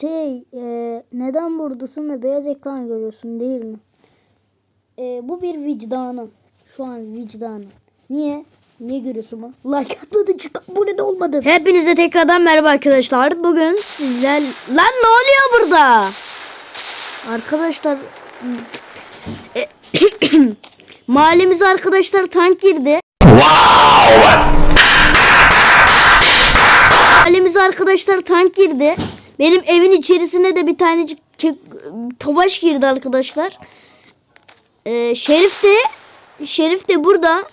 Şey e, neden buradasın ve beyaz ekran görüyorsun değil mi? E, bu bir vicdanım. Şu an vicdanım. Niye? Niye görüyorsun bu? Like atmadın çık abone de olmadın. Hepinize tekrardan merhaba arkadaşlar. Bugün sizler... Lan ne oluyor burada? Arkadaşlar... Mahallemize arkadaşlar tank girdi. Mahallemize arkadaşlar tank girdi. Benim evin içerisine de bir tanecik çek- tobaş girdi arkadaşlar. Ee, Şerif de Şerif de burada.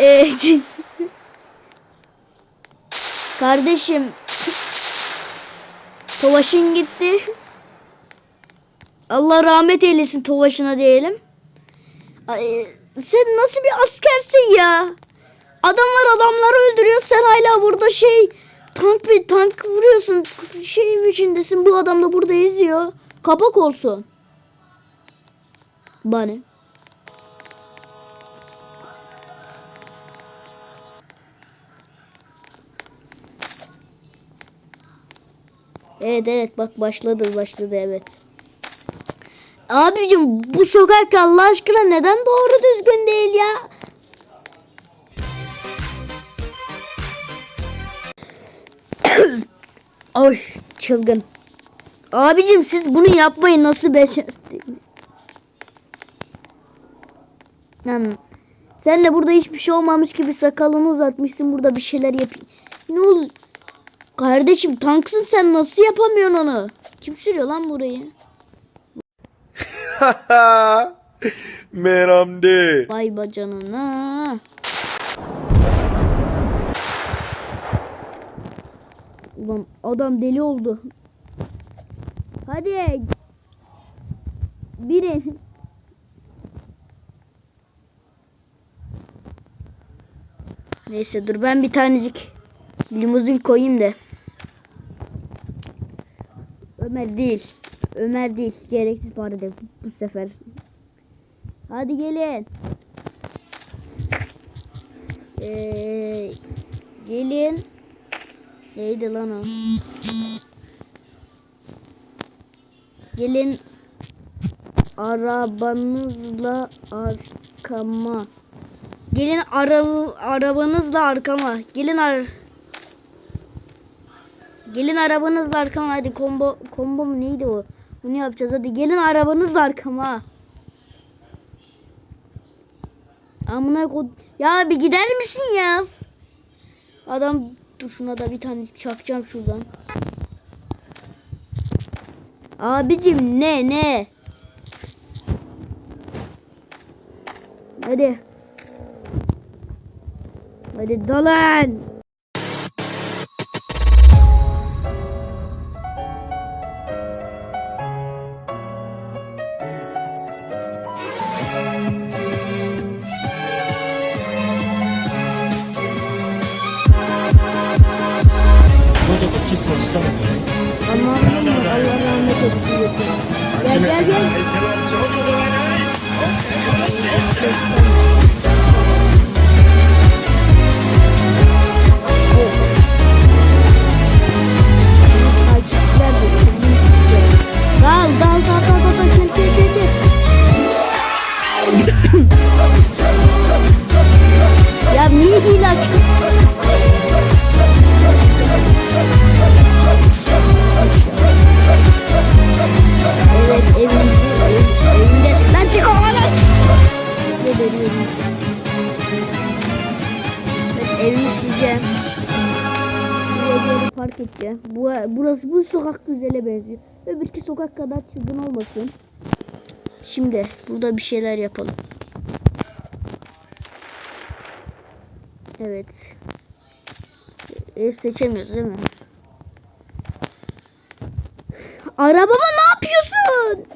Ee, Kardeşim Tovaş'ın gitti. Allah rahmet eylesin Tovaş'ına diyelim. Ay, sen nasıl bir askersin ya? Adamlar adamları öldürüyor sen hala burada şey tank bir tank vuruyorsun. Şey içindesin bu adam da burada izliyor. Kapak olsun. Bana. Evet evet bak başladı başladı evet. Abicim bu sokak Allah aşkına neden doğru düzgün değil ya? Ay çılgın. Abicim siz bunu yapmayın nasıl becer? Yani sen de burada hiçbir şey olmamış gibi sakalını uzatmışsın burada bir şeyler yapayım. Ne ol? Kardeşim tanksın sen nasıl yapamıyorsun onu? Kim sürüyor lan burayı? Meramde. Vay bacanına. Ulan adam deli oldu. Hadi. Biri. Neyse dur ben bir tanecik limuzin koyayım da. Ömer değil. Ömer değil. Gereksiz para da bu sefer. Hadi gelin. Ee, gelin. Neydi lan o? Gelin arabanızla arkama. Gelin ara, arabanızla arkama. Gelin ar Gelin arabanızla arkama. Hadi combo combo mu neydi o? Bunu yapacağız. Hadi gelin arabanızla arkama. Amına kod. Ya bir gider misin ya? Adam dur şuna da bir tane çakacağım şuradan. Abicim ne ne? Hadi. Hadi dalan. Aman Allah rahmet eylesin. Gel gel gel. Dal dal dal dal dal çıl çıl çıl. Ya niye hile? Sileceğim. Buraya park edeceğim. Bu, burası bu sokak güzele benziyor. Öbürki sokak kadar çılgın olmasın. Şimdi burada bir şeyler yapalım. Evet. Ev seçemiyoruz değil mi? Arabama ne yapıyorsun?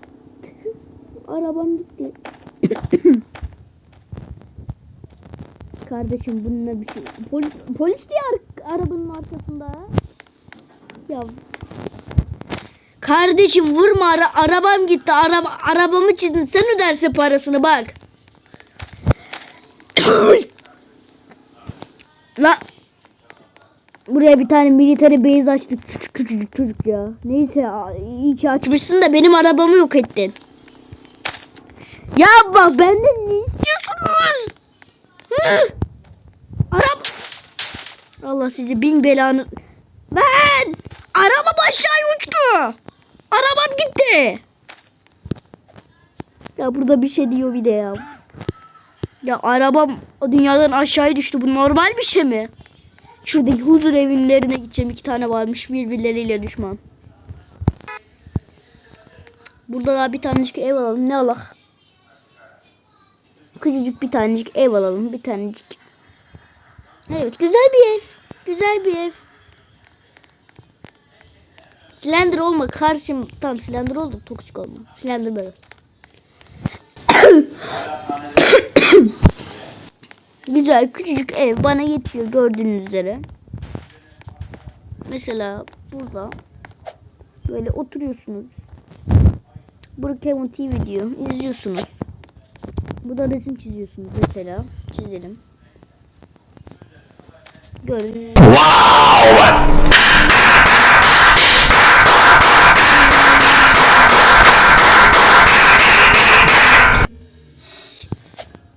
Arabam gitti. Kardeşim bununla bir şey. Polis polis diye ar- arabanın arkasında. Ya. Kardeşim vurma ara arabam gitti. Araba arabamı çizdin. Sen ödersin parasını bak. La. Bu buraya bir tane military base açtık. Küçük küçücük çocuk ya. Neyse iyi ki açmışsın da benim arabamı yok ettin. Ya bak benden ne istiyorsunuz? Araba. Allah sizi bin belanı. Ben. Arabam aşağı uçtu. Arabam gitti. Ya burada bir şey diyor bir de ya. Ya arabam dünyadan aşağıya düştü. Bu normal bir şey mi? Şuradaki huzur evlerine gideceğim. iki tane varmış birbirleriyle düşman. Burada daha bir tanecik ev alalım. Ne alak? Küçücük bir tanecik ev alalım. Bir tanecik. Evet güzel bir ev. Güzel bir ev. Slender olma karşım. Tam Slender oldu. Toksik olma. Slender böyle. Güzel küçücük ev bana yetiyor gördüğünüz üzere. Mesela burada böyle oturuyorsunuz. Brookhaven TV diyor. izliyorsunuz. Burada resim çiziyorsunuz mesela. Çizelim. Görün.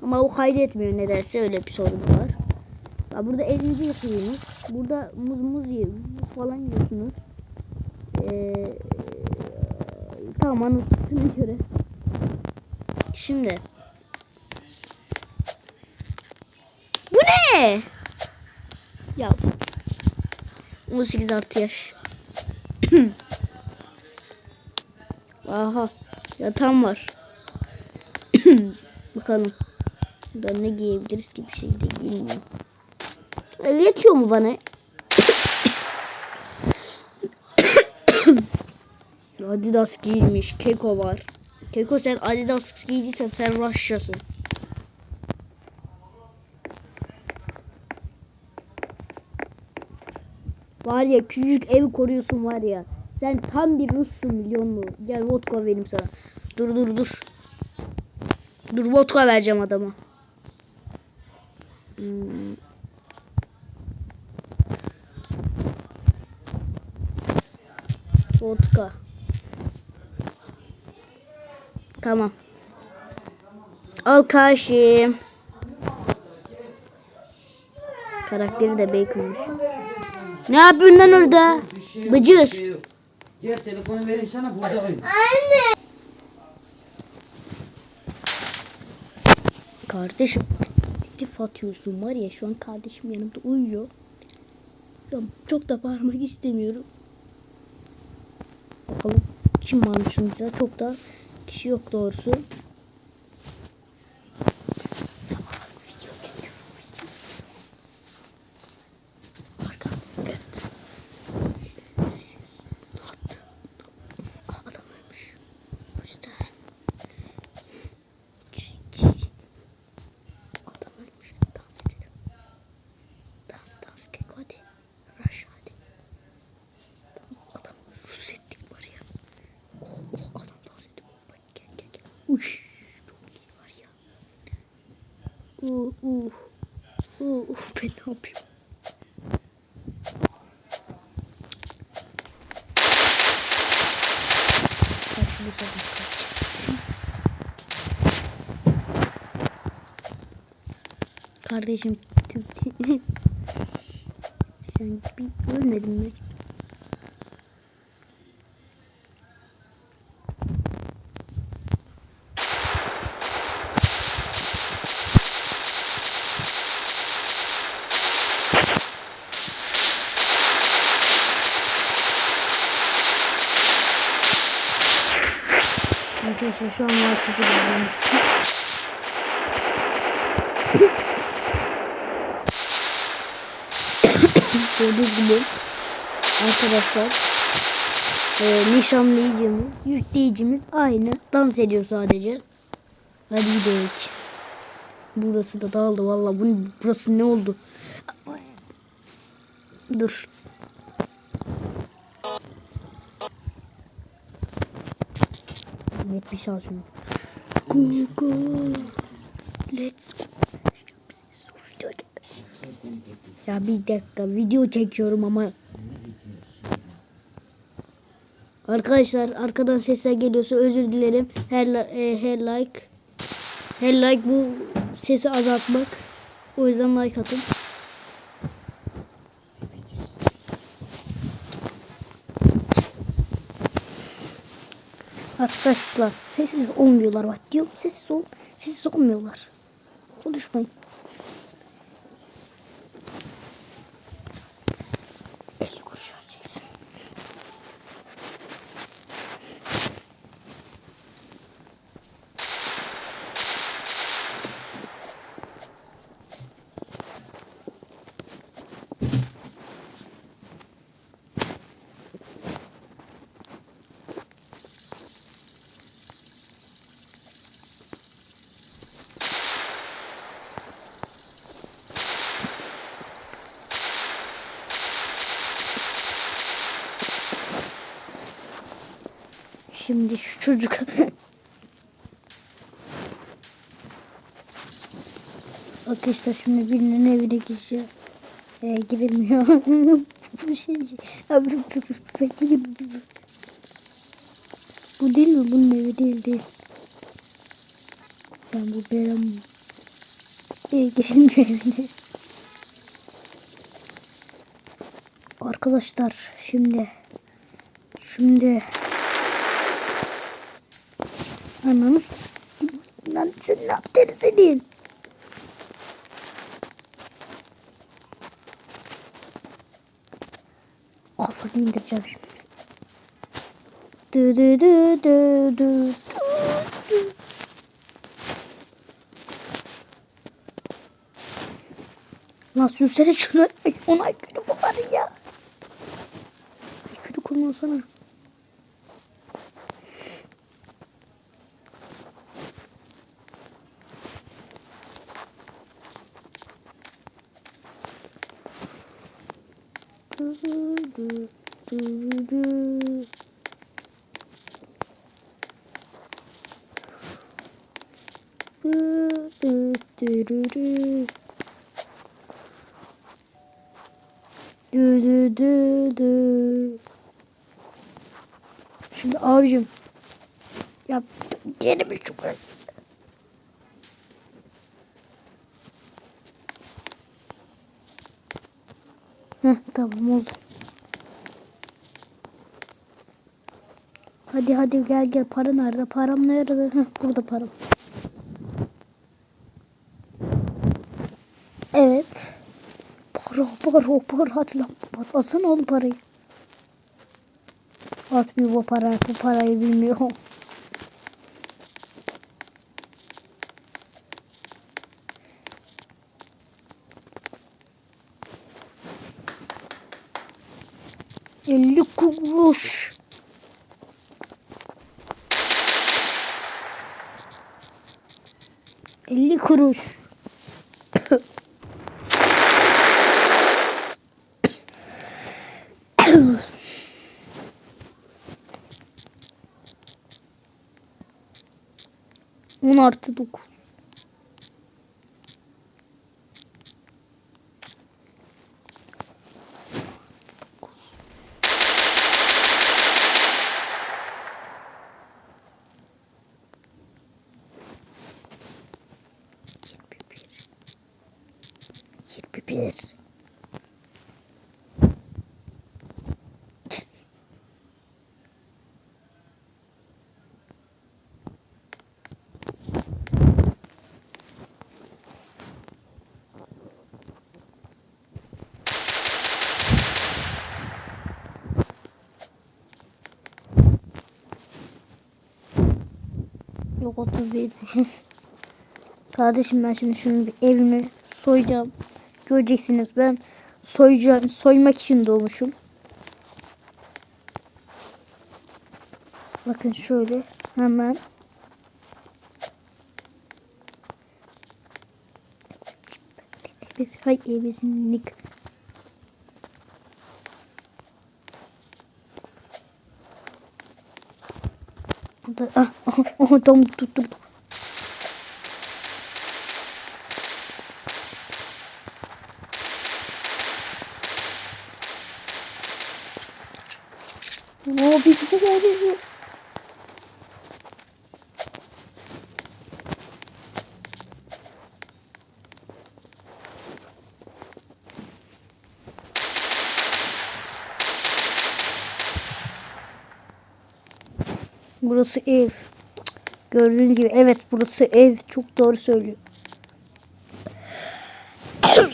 Ama o kaydetmiyor nedense öyle bir sorun var. Ya burada elinizi yıkıyorsunuz. Burada muz muz. Muz falan yiyorsunuz. Ee, tamam anlattığına göre. Şimdi. Bu ne? Ya. 18 artı yaş. Aha. Yatağım var. Bakalım. Ben ne giyebiliriz ki bir şey de giymiyorum. Yetiyor mu bana? Adidas giymiş. Keko var. Keko sen Adidas giydiysen sen Russia'sın. Var ya küçücük evi koruyorsun var ya. Sen tam bir Rus'sun milyon mu? Gel vodka vereyim sana. Dur dur dur. Dur vodka vereceğim adama. Hmm. Vodka. Tamam. Al kaşım. Karakteri de bacon'mış. Ne yapıyorsun lan orada? Bıcır. Gel telefonu vereyim sana burada oyun. Kardeşim. Herif atıyorsun var ya şu an kardeşim yanımda uyuyor. Ya çok da bağırmak istemiyorum. Bakalım kim varmış şunda çok da kişi yok doğrusu. Arka. Evet. Ne yaptı? Aa, adam ölmüş. O yüzden. Çi- çi- Adam ölmüş. Dans edelim. Dans dans keko hadi. Rush hadi. Tamam, Adam Rus ettik var ya. Oh oh adam dans ediyor. Bak gel gel gel. Uş. Çok iyi var ya. Uh uh. Uh uh ben ne yapayım? Kaç bu sabah kaç. Kardeşim sen bir ölmedin mi? Arkadaşlar şu an markete gidiyoruz. Gördüğünüz gibi arkadaşlar e, nişanlayıcımız, yükleyicimiz aynı. Dans ediyor sadece. Hadi gidelim. Burası da dağıldı valla. Bu, burası ne oldu? Dur. Net bir. Go go. Let's go. Ya bir dakika video çekiyorum ama. Arkadaşlar arkadan sesler geliyorsa özür dilerim. Her, e, her like her like bu sesi azaltmak. O yüzden like atın. Arkadaşlar sessiz olmuyorlar bak diyorum sessiz ol. Sessiz olmuyorlar. Konuşmayın. Şimdi şu çocuk Arkadaşlar şimdi birinin evine gireceğim. Ee, girilmiyor. Bu şey. Abi bu değil mi? Bunun evi değil değil. Ben bu Berem. Ee, girilmiyor evine. Arkadaşlar şimdi şimdi Ananı s- Lan sen ne yaptın senin? Kafanı indireceğim şimdi. Dü dü dü dü dü dü. Lan sürsene şunu. Ay, ona aykırı kullanın ya. Aykırı kullansana. Şimdi abicim ya gene bir çok Heh, tamam oldu. Hadi hadi gel gel para nerede? Param nerede? Heh, burada param. Evet. Para para para hadi lan. At, atsana oğlum parayı. Atmıyor bu para. Bu parayı bilmiyor. Elli kuruş. Elli kuruş. On artı dokuz. Bir. Yok 31. Kardeşim ben şimdi şunun bir evini soyacağım. Göreceksiniz ben soyacağım. Soymak için doğmuşum. Bakın şöyle hemen. Hay evezinlik. Burada ah, ah, ah, tam tuttum. Burası ev. Gördüğünüz gibi evet burası ev. Çok doğru söylüyor.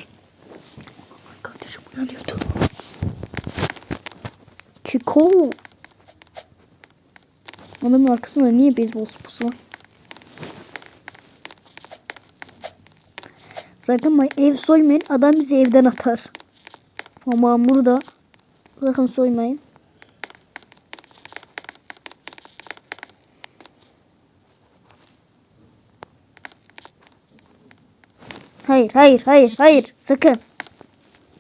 Kardeşim uyanıyordu. Kiko. Adamın arkasında niye beyzbol sopası var? Bak ev soymayın. Adam bizi evden atar. Ama burada sakın soymayın. Hayır, hayır, hayır, hayır. Sakın.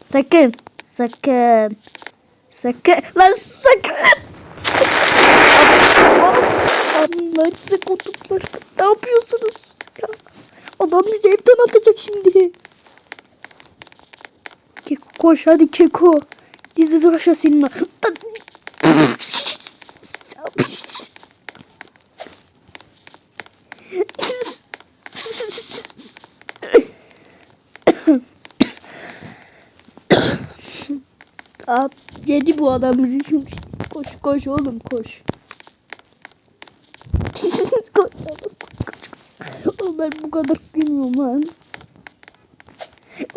Sakın. Sakın. Sakın. Lan sakın. Allah size kutuplar. Ne yapıyorsunuz? Ya, adam bizi evden atacak şimdi. Keko koş hadi Keko. Dizi aşağı seninle. Aa, yedi bu adam bizi şimdi. Koş koş oğlum koş. Koş oğlum ben bu kadar gülmüyorum lan.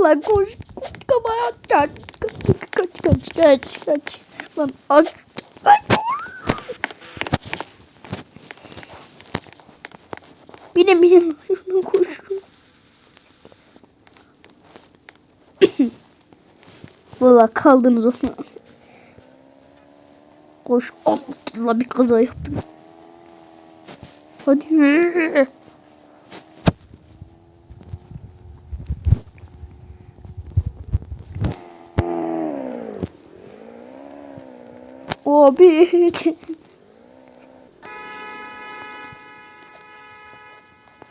Lan koş. Koş kabaya kaç. Kaç kaç kaç kaç kaç. Lan aç. Lan. Binin binin. Şuradan koş. Valla kaldınız ona. Koş. Allah bir kaza yaptım. Hadi. Abi.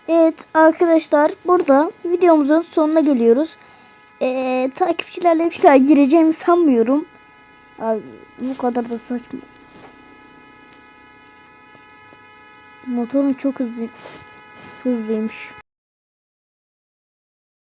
Evet arkadaşlar burada videomuzun sonuna geliyoruz. Ee, takipçilerle bir daha gireceğimi sanmıyorum. Abi bu kadar da saçma. Motorun çok hızlı hızlıymış.